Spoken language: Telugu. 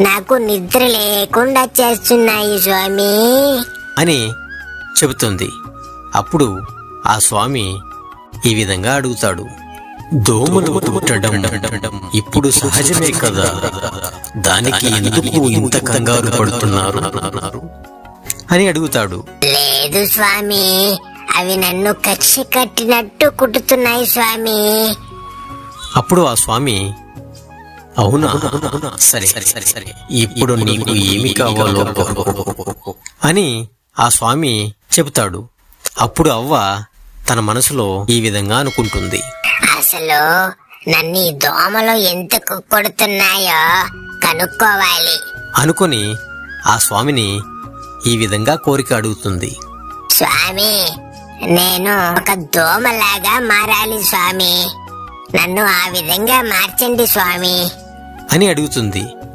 నాకు నిద్ర లేకుండా చేస్తున్నాయి స్వామి. అని చెబుతుంది. అప్పుడు ఆ స్వామి ఈ విధంగా అడుగుతాడు. దోమలు ఇప్పుడు సహజమే కదా. దానికి ఎందుకు ఇంత కంగారు పడుతున్నారు? అని అడుగుతాడు. లేదు స్వామి అవి నన్ను కక్ష కట్టినట్టు కుట్టుతున్నాయి స్వామి. అప్పుడు ఆ స్వామి అవునా? సరే సరే సరే సరే. ఇప్పుడు నీకు ఏమి కావాలో కోరుకో." అని ఆ స్వామి చెబుతాడు. అప్పుడు అవ్వ తన మనసులో ఈ విధంగా అనుకుంటుంది. అసలు నన్ను ఈ దోమలు ఎందుకు కొడుతున్నాయో కనుక్కోవాలి. అనుకొని ఆ స్వామిని ఈ విధంగా కోరిక అడుగుతుంది. స్వామి నేను ఒక దోమలాగా మారాలి స్వామి. నన్ను ఆ విధంగా మార్చండి స్వామి. అని అడుగుతుంది.